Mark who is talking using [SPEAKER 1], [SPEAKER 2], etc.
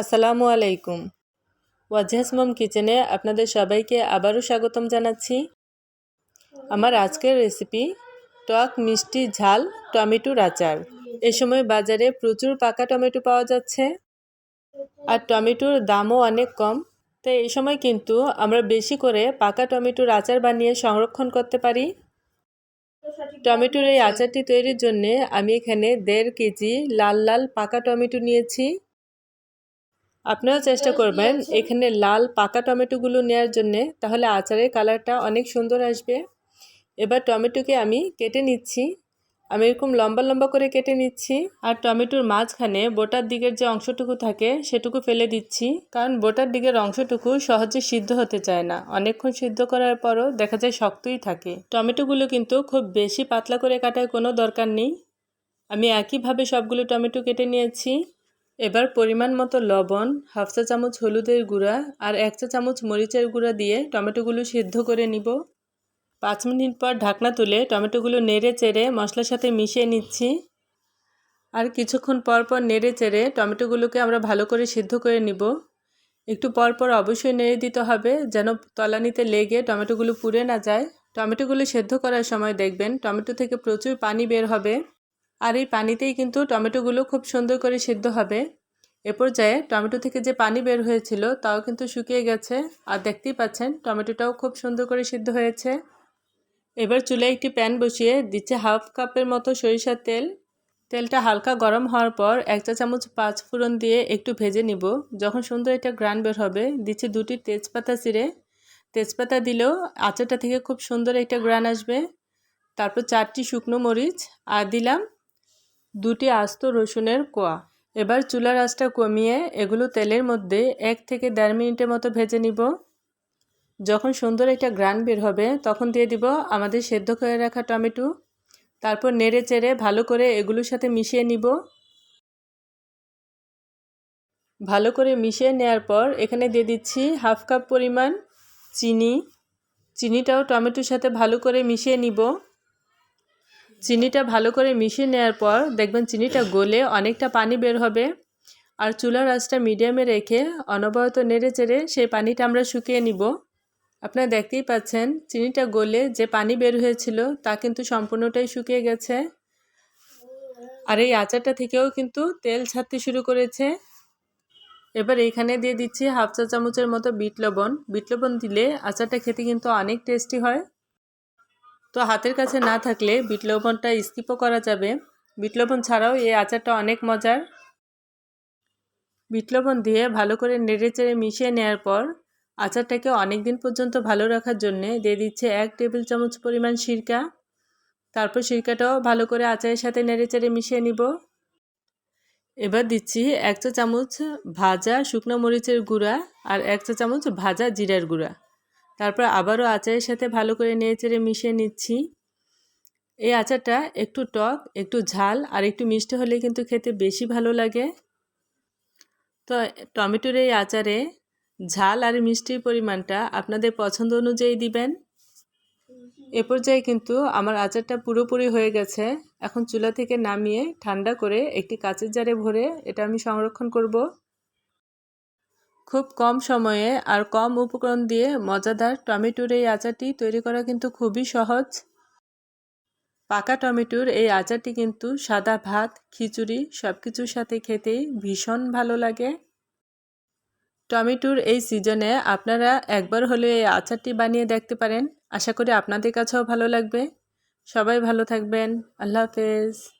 [SPEAKER 1] আসসালামু আলাইকুম। ওয়াজহাস মম কিচেনে আপনাদের সবাইকে আবারও স্বাগতম জানাচ্ছি। আমার আজকের রেসিপি টক মিষ্টি ঝাল টমেটোর আচার। এ সময় বাজারে প্রচুর পাকা টমেটো পাওয়া যাচ্ছে আর টমেটোর দামও অনেক কম। তাই এই সময় কিন্তু আমরা বেশি করে পাকা টমেটোর আচার বানিয়ে সংরক্ষণ করতে পারি। টমেটোর এই আচারটি তৈরির জন্য আমি এখানে দেড় কেজি লাল লাল পাকা টমেটো নিয়েছি। আপনারাও চেষ্টা করবেন এখানে লাল পাকা টমেটোগুলো নেওয়ার জন্যে। তাহলে আচারের কালারটা অনেক সুন্দর আসবে। এবার টমেটোকে আমি কেটে নিচ্ছি। আমি এরকম লম্বা লম্বা করে কেটে নিচ্ছি। আর টমেটোর মাঝখানে বোটার দিকের যে অংশটুকু থাকে সেটুকু ফেলে দিচ্ছি। কারণ বোটার দিকের অংশটুকু সহজে সিদ্ধ হতে চায় না। অনেকক্ষণ সিদ্ধ করার পরও দেখা যায় শক্তই থাকে। টমেটোগুলো কিন্তু খুব বেশি পাতলা করে কাটার কোনো দরকার নেই। আমি একইভাবে সবগুলো টমেটো কেটে নিয়েছি। এবার পরিমাণ মতো লবণ, হাফ চা চামচ হলুদের গুঁড়া আর এক চা চামচ মরিচের গুঁড়া দিয়ে টমেটোগুলো সিদ্ধ করে নিব। পাঁচ মিনিট পর ঢাকনা তুলে টমেটোগুলো নেড়ে চেড়ে মশলার সাথে মিশিয়ে নিচ্ছি। আর কিছুক্ষণ পর পর নেড়ে চেড়ে টমেটোগুলোকে আমরা ভালো করে সিদ্ধ করে নিব। একটু পর পর অবশ্যই নেড়ে দিতে হবে যেন তলানিতে লেগে টমেটোগুলো পুড়ে না যায়। টমেটোগুলো সেদ্ধ করার সময় দেখবেন টমেটো থেকে প্রচুর পানি বের হবে। আর এই পানিতেই কিন্তু টমেটোগুলো খুব সুন্দর করে সিদ্ধ হবে। এ পর্যায়ে টমেটো থেকে যে পানি বের হয়েছিল, তাও কিন্তু শুকিয়ে গেছে। আর দেখতেই পাচ্ছেন, টমেটোটাও খুব সুন্দর করে সিদ্ধ হয়েছে। এবার চুলে একটি প্যান বসিয়ে দিচ্ছে হাফ কাপের মতো সরিষার তেল। তেলটা হালকা গরম হওয়ার পর এক চা চামচ পাঁচ ফোড়ন দিয়ে একটু ভেজে নিব। যখন সুন্দর একটা গ্রান বের হবে, দিচ্ছে দুটি তেজপাতা চিরে তেজপাতা দিলেও আচারটা থেকে খুব সুন্দর একটা গ্রান আসবে। তারপর চারটি শুকনো মরিচ। আর দিলাম দুটি আস্ত রসুনের কোয়া। এবার চুলার আঁচটা কমিয়ে এগুলো তেলের মধ্যে এক থেকে দেড় মিনিটের মতো ভেজে নিব। যখন সুন্দর একটা গ্রান বের হবে, তখন দিয়ে দিব আমাদের সেদ্ধ করে রাখা টমেটো। তারপর নেড়ে চেড়ে ভালো করে এগুলোর সাথে মিশিয়ে নিব। ভালো করে মিশিয়ে নেওয়ার পর এখানে দিয়ে দিচ্ছি হাফ কাপ পরিমাণ চিনি। চিনিটাও টমেটোর সাথে ভালো করে মিশিয়ে নিব। চিনিটা ভালো করে মিশিয়ে নেওয়ার পর দেখবেন চিনিটা গলে অনেকটা পানি বের হবে। আর চুলার আঁচটা মিডিয়ামে রেখে অনবরত নেড়ে চেড়ে সেই পানিটা আমরা শুকিয়ে নিব। আপনারা দেখতেই পাচ্ছেন চিনিটা গলে যে পানি বের হয়েছিল তা কিন্তু সম্পূর্ণটাই শুকিয়ে গেছে। আর এই আচারটা থেকেও কিন্তু তেল ছাড়তে শুরু করেছে। এবার এখানে দিয়ে দিচ্ছি হাফ চা চামচের মতো বিট লবণ। বিট লবণ দিলে আচারটা খেতে কিন্তু অনেক টেস্টি হয়। তো হাতের কাছে না থাকলে বিট লবণটা স্কিপও করা যাবে। বিট লবণ ছাড়াও এই আচারটা অনেক মজার। বিট লবণ দিয়ে ভালো করে নেড়ে চেড়ে মিশিয়ে নেওয়ার পর আচারটাকে অনেক দিন পর্যন্ত ভালো রাখার জন্যে দিয়ে দিচ্ছে এক টেবিল চামচ পরিমাণ সিরকা। তারপর সিরকাটাও ভালো করে আচারের সাথে নেড়ে চেড়ে মিশিয়ে নিব। এবার দিচ্ছি এক চা চামচ ভাজা শুকনো মরিচের গুঁড়া আর এক চা চামচ ভাজা জিরার গুঁড়া। তারপর আবারও আচারের সাথে ভালো করে নেড়ে চেড়ে মিশিয়ে নিচ্ছি। এই আচারটা একটু টক, একটু ঝাল আর একটু মিষ্টি হলে কিন্তু খেতে বেশি ভালো লাগে। তো টমেটোর এই আচারে ঝাল আর মিষ্টির পরিমাণটা আপনাদের পছন্দ অনুযায়ী দিবেন। এ পর্যায়ে কিন্তু আমার আচারটা পুরোপুরি হয়ে গেছে। এখন চুলা থেকে নামিয়ে ঠান্ডা করে একটি কাচের জারে ভরে এটা আমি সংরক্ষণ করব। খুব কম সময়ে আর কম উপকরণ দিয়ে মজাদার টমেটোর এই আচারটি তৈরি করা কিন্তু খুবই সহজ। পাকা টমেটোর এই আচারটি কিন্তু সাদা ভাত, খিচুড়ি সব কিছুর সাথে খেতেই ভীষণ ভালো লাগে। টমেটোর এই সিজনে আপনারা একবার হলে এই আচারটি বানিয়ে দেখতে পারেন। আশা করি আপনাদের কাছেও ভালো লাগবে। সবাই ভালো থাকবেন। আল্লাহ হাফেজ।